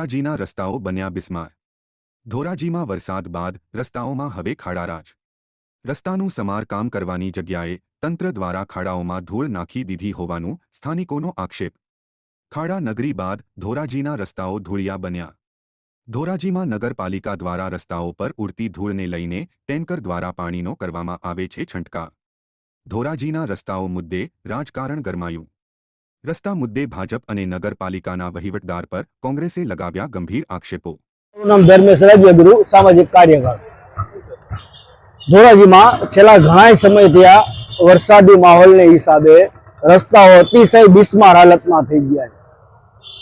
ધોરાજીના રસ્તાઓ બન્યા બિસ્માર. ધોરાજીમાં વરસાદ બાદ રસ્તાઓમાં હવે ખાડારાજ રસ્તાનું સમારકામ કરવાની જગ્યાએ તંત્ર દ્વારા ખાડાઓમાં ધૂળ નાખી દીધી હોવાનું સ્થાનિકોનો આક્ષેપ. ખાડા નગરી બાદ ધોરાજીના રસ્તાઓ ધૂળિયા બન્યા. ધોરાજીમાં નગરપાલિકા દ્વારા રસ્તાઓ પર ઉડતી ધૂળને લઈને ટેન્કર દ્વારા પાણીનો કરવામાં આવે છે છંટકાવ. ધોરાજીના રસ્તાઓ મુદ્દે રાજકારણ ગરમાયું. રસ્તા મુદ્દે ભાજપ અને નગરપાલિકાના વહીવટદાર પર કોંગ્રેસે લગાવ્યા ગંભીર આક્ષેપો. નામ ધર્મેશ રાજ્યગુરુ સામાજિક કાર્યકર. ધોરાજીમાં છેલ્લા ઘણા સમયથી આ વરસાદી માહોલને હિસાબે રસ્તાઓ અતિશય બિસ્માર હાલતમાં થઈ ગયા છે.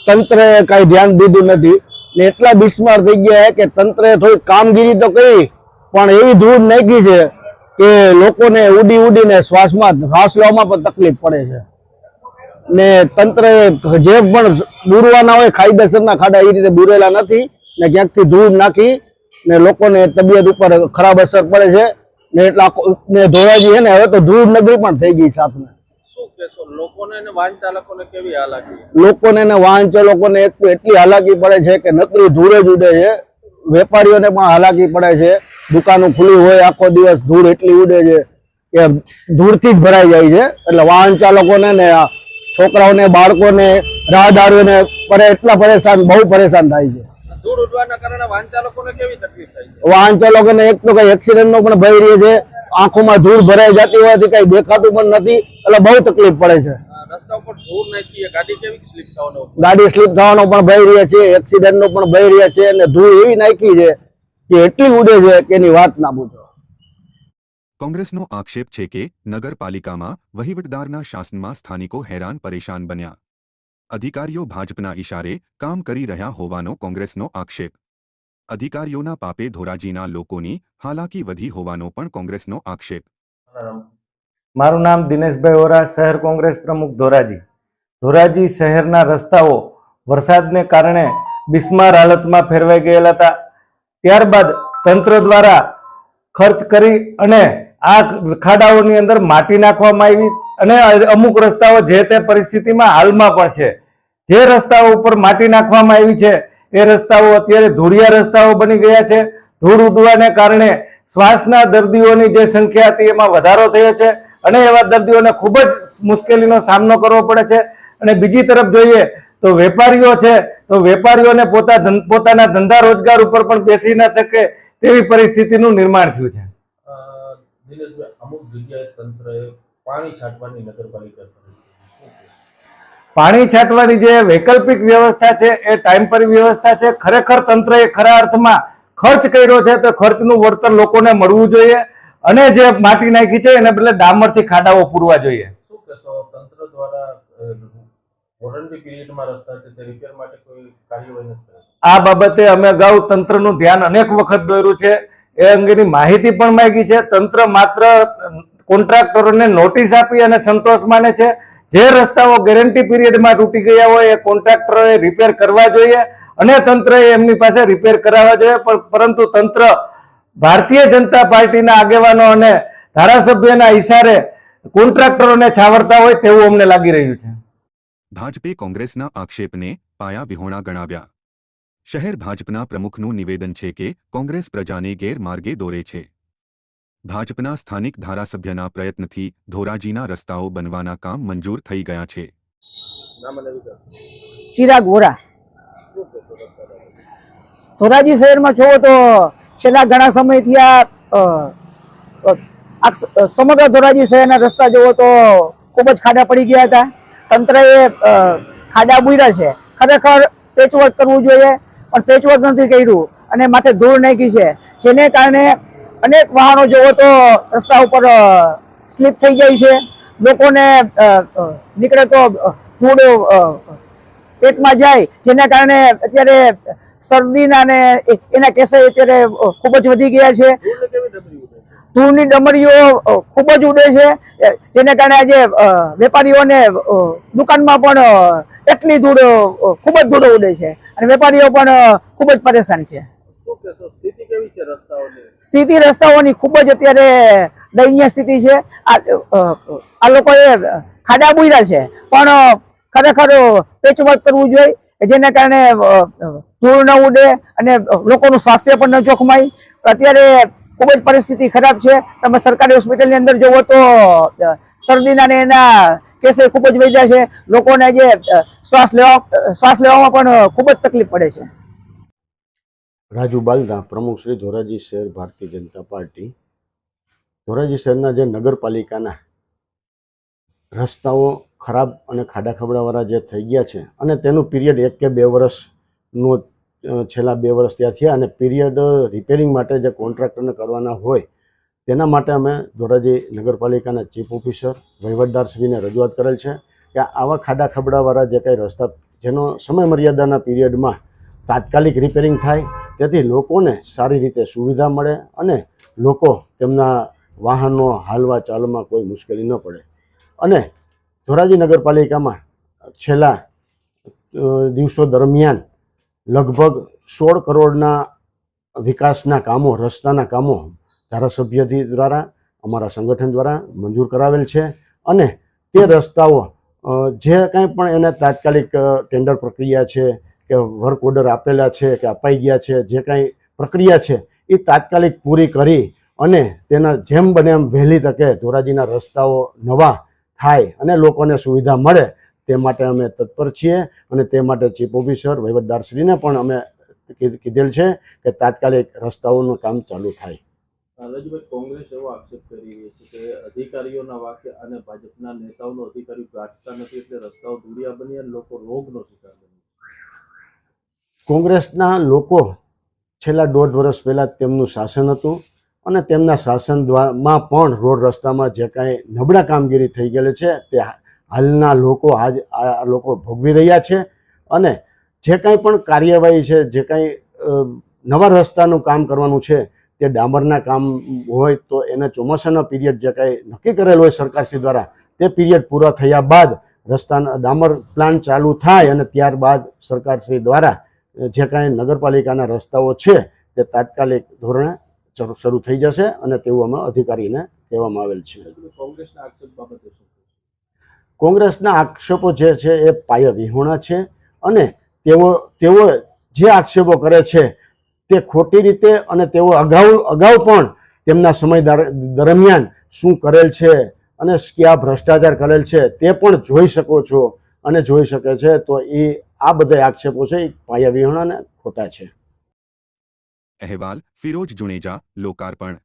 તંત્રએ કાંઈ ધ્યાન દીધું નથી ને એટલા બિસ્માર થઈ ગયા કે તંત્રએ થોડી કામગીરી તો કરી, પણ એવી ધૂળ નાખી છે કે લોકોને ઉડી ઉડીને શ્વાસમાં, શ્વાસ લેવામાં પણ તકલીફ પડે છે. ને તંત્રએ જે પણ બુરવાના હોય કાયદેસરના ખાડા એ રીતે બુરેલા નથી ને ક્યાંકથી ધૂળ નાખી ને લોકોને તબિયત ઉપર ખરાબ અસર પડે છે ને એટલા ને ધોરાજી છે ને હવે તો ધૂળ નગરી પણ થઈ ગઈ સાથમાં લોકોને વાહન ચાલકોને કેવી હાલાકી? લોકોને ને વાહન ચાલકોને એક તો એટલી હાલાકી પડે છે કે નકરી ધૂળે જ ઉડે છે. વેપારીઓને પણ હાલાકી પડે છે. દુકાનો ખુલ્લી હોય આખો દિવસ ધૂળ એટલી ઉડે છે કે ધૂળથી જ ભરાઈ જાય છે. એટલે વાહન ચાલકોને ને છોકરાઓને બાળકોને રાહદારીઓને પરે એટલા પરેશાન બહુ પરેશાન થાય છે. વાહન ચાલકોને એક તો કઈ એક્સિડન્ટ નો પણ ભય રહે છે આંખોમાં ધૂળ ભરાઈ જતી હોવાથી કઈ દેખાતું પણ નથી એટલે બહુ તકલીફ પડે છે. આ રસ્તા ઉપર ધૂળ નાખી છે, ગાડી સ્લીપ થવાનો ગાડી સ્લીપ થવાનો પણ ભય રહે છે એક્સિડન્ટ નો પણ ભય રહે છે અને ધૂળ એવી નાખી છે કે એટલી ઉડે છે કે એની વાત ના પૂછો. કોંગ્રેસનો આક્ષેપ છે કે નગરપાલિકામાં વહીવટદારના શાસનમાં સ્થાનિકો હેરાન પરેશાન બન્યા. અધિકારીઓ ભાજપના ઇશારે કામ કરી રહ્યા હોવાનો કોંગ્રેસનો આક્ષેપ. અધિકારીઓના પાપે ધોરાજીના લોકોની હાલાકી વધી હોવાનો પણ કોંગ્રેસનો આક્ષેપ. મારું નામ દિનેશભાઈ ઓરા શહેર કોંગ્રેસ પ્રમુખ ધોરાજી. ધોરાજી શહેરના રસ્તાઓ વરસાદને કારણે બિસ્માર હાલતમાં ફેરવાઈ ગયેલા હતા. ત્યારબાદ તંત્ર દ્વારા ખર્ચ કરી અને આ ખાડાઓની અંદર માટી નાખવામાં આવી અને અમુક રસ્તાઓ જે તે પરિસ્થિતિમાં હાલમાં પણ છે. જે રસ્તાઓ ઉપર માટી નાખવામાં આવી છે, એ રસ્તાઓ અત્યારે ધૂળિયા રસ્તાઓ બની ગયા છે. ધૂળ ઉડવાને કારણે શ્વાસના દર્દીઓની જે સંખ્યા હતી એમાં વધારો થયો છે અને એવા દર્દીઓને ખૂબ જ મુશ્કેલીનો સામનો કરવો પડે છે. અને બીજી તરફ જોઈએ તો વેપારીઓ છે, તો વેપારીઓને પોતા પોતાના ધંધા રોજગાર ઉપર પણ બેસી ન શકે તેવી પરિસ્થિતિનું નિર્માણ થયું છે. દિનેશભાઈ અમુક જગ્યાએ તંત્રએ પાણી છાંટવાની નગરપાલિકા? પાણી છાંટવાની જે વૈકલ્પિક વ્યવસ્થા છે એ ટાઈમપરી વ્યવસ્થા છે. ખરેખર તંત્રએ ખરા અર્થમાં ખર્ચ કર્યો છે તો ખર્ચનું વળતર લોકોને મળવું જોઈએ અને જે માટી નાખી છે એને બદલે ડામરથી ખાડાઓ પૂરવા જોઈએ. શું કહેશો? તંત્ર દ્વારા વોરંટી પીરિયડમાં રસ્તા છે તે રિપેર માટે કોઈ કાર્યવાહી નથી આ બાબતે અમે અગાઉ તંત્રનું ધ્યાન અનેક વખત દોર્યું છે. એ અંગેની માહિતી પણ માંગી છે. તંત્ર માત્ર કોન્ટ્રાક્ટરોને નોટિસ આપી અને સંતોષ માને છે. જે રસ્તાઓ ગેરંટી પીરિયડમાં તૂટી ગયા હોય એ કોન્ટ્રાક્ટરોએ રિપેર કરવા જોઈએ અને તંત્રએ એમની પાસે રિપેર કરાવવા જોઈએ. પણ પરંતુ તંત્ર ભારતીય જનતા પાર્ટીના આગેવાનો અને ધારાસભ્યના ઇશારે કોન્ટ્રાક્ટરોને છાવરતા હોય તેવું અમને લાગી રહ્યું છે. ભાજપે કોંગ્રેસના આક્ષેપને પાયા વિહોણા ગણાવ્યા. શહેર ભાજપના પ્રમુખનું નિવેદન છે કે કોંગ્રેસ પ્રજાને ગેરમાર્ગે દોરે છે. ભાજપના સ્થાનિક ધારાસભ્યના પ્રયત્નથી ધોરાજીના રસ્તાઓ બનવાના કામ મંજૂર થઈ ગયા છે. ચિરાગ વોરા? ધોરાજી શહેરમાં જોવો તો છેલ્લા ઘણા સમયથી આ સમગ્ર ધોરાજી શહેરના રસ્તા જોવો તો ખૂબ જ ખાડા પડી ગયા હતા. તંત્રએ ખાડા બુર્યા છે. ખરેખર પેચવર્ક કરવું જોઈએ. પણ પેચવર્ક નથી કર્યું અને માથે ધૂળ નાખી છે. જેને કારણે અનેક વાહનો જોવો તો રસ્તા ઉપર સ્લીપ થઈ જાય છે. લોકોને નીકળે તો ધૂળ પેટમાં જાય. જેના કારણે અત્યારે શરદીના અને એના કેસે અત્યારે ખૂબ જ વધી ગયા છે. ધૂળને ડમરીઓ ખૂબ જ ઉડે છે. જેને કારણે આજે વેપારીઓને દુકાનમાં પણ એટલી ધૂળ ખૂબ જ ધૂળ ઉડે છે. અને વેપારીઓ પણ ખૂબ જ પરેશાન છે. સ્થિતિ રસ્તાઓની? ખૂબ જ અત્યારે દયનીય સ્થિતિ છે. આ આ લોકોએ ખાડા બુર્યા છે. પણ ખરેખર પેચવર્ક કરવું જોઈએ જેના કારણે ધૂળ ન ઉડે અને લોકોનું સ્વાસ્થ્ય પણ ન જોખમાય. અત્યારે ખૂબ જ પરિસ્થિતિ ખરાબ છે. તમે સરકારી હોસ્પિટલની અંદર જુઓ તો શરદીના ને એના કેસે ખૂબ જ વધ્યા છે. લોકોને જે શ્વાસ લેવા શ્વાસ લેવામાં પણ ખૂબ જ તકલીફ પડે છે. રાજુ બાલદા પ્રમુખ શ્રી ધોરાજી શહેર ભારતીય જનતા પાર્ટી. ધોરાજી શહેરના જે નગરપાલિકાના રસ્તાઓ ખરાબ અને ખાડા ખબડાવાળા જે થઈ ગયા છે અને તેનું પીરિયડ એક કે બે વર્ષનું છેલ્લા બે વર્ષ ત્યાં થયા અને પીરિયડ રિપેરિંગ માટે જે કોન્ટ્રાક્ટરને કરવાના હોય, તેના માટે અમે ધોરાજી નગરપાલિકાના ચીફ ઓફિસર વહીવટદારશ્રીને રજૂઆત કરેલ છે કે આવા ખાડા ખબડાવાળા જે કંઈ રસ્તા, જેનો સમય મર્યાદાના પીરિયડમાં તાત્કાલિક રિપેરિંગ થાય, તેથી લોકોને સારી રીતે સુવિધા મળે અને લોકો તેમના વાહનો હાલવા ચાલવામાં કોઈ મુશ્કેલી ન પડે. અને ધોરાજી નગરપાલિકામાં છેલ્લા દિવસો દરમિયાન લગભગ સોળ કરોડના વિકાસના કામો, રસ્તાના કામો ધારાસભ્યથી દ્વારા, અમારા સંગઠન દ્વારા મંજૂર કરાવેલ છે અને તે રસ્તાઓ જે કાંઈ પણ એને તાત્કાલિક ટેન્ડર પ્રક્રિયા છે કે વર્ક ઓર્ડર આપેલા છે કે અપાઈ ગયા છે, જે કાંઈ પ્રક્રિયા છે, એ તાત્કાલિક પૂરી કરી અને તેના જેમ બને એમ વહેલી તકે ધોરાજીના રસ્તાઓ નવા થાય અને લોકોને સુવિધા મળે તે માટે અમે તત્પર છીએ અને તે માટે ચીફ ઓફિસર વહીવટદારશ્રીને પણ અમે કીધ- કીધેલ છે કે તાત્કાલિક રસ્તાઓનું કામ ચાલુ થાય. રાજુભાઈ કોંગ્રેસ એવો આક્ષેપ કરી રહી છે કે અધિકારીઓના વાક્ય અને ભાજપના નેતાઓનો અધિકારીઓ ગાંઠતા નથી એટલે રસ્તાઓ ધૂળિયા બની અને લોકો રોગનો શિકાર બની કોંગ્રેસના લોકો છેલ્લા દોઢ વર્ષ પહેલાં તેમનું શાસન હતું અને તેમના શાસન દ્વારામાં પણ રોડ રસ્તામાં જે કાંઈ નબળા કામગીરી થઈ ગયેલી છે તે હાલના લોકો આજ આ લોકો ભોગવી રહ્યા છે અને જે કાંઈ પણ કાર્યવાહી છે, જે કાંઈ નવા રસ્તાનું કામ કરવાનું છે, તે ડામરના કામ હોય તો એને ચોમાસાના પીરિયડ જે કાંઈ નક્કી કરેલ હોય સરકારશ્રી દ્વારા, તે પીરિયડ પૂરા થયા બાદ રસ્તાના, ડામર પ્લાન ચાલુ થાય અને ત્યારબાદ સરકારશ્રી દ્વારા જે કાંઈ નગરપાલિકાના રસ્તાઓ છે, તે તાત્કાલિક ધોરણે શરૂ થઈ જશે અને તેવું અમે અધિકારીને કહેવામાં આવેલ છે કોંગ્રેસના આક્ષેપ બાબતે? કોંગ્રેસના આક્ષેપો જે છે એ પાયાવિહોણા છે અને તેઓ તેઓ જે આક્ષેપો કરે છે તે ખોટી રીતે અને તેઓ અગાઉ અગાઉ પણ તેમના સમય દરમિયાન શું કરેલ છે અને કયા ભ્રષ્ટાચાર કરેલ છે તે પણ જોઈ શકો છો અને જોઈ શકે છે તો એ આ બધા આક્ષેપો છે એ પાયા વિહોણા અને ખોટા છે. અહેવાલ ફિરોજ જુણેજા લોકાર્પણ.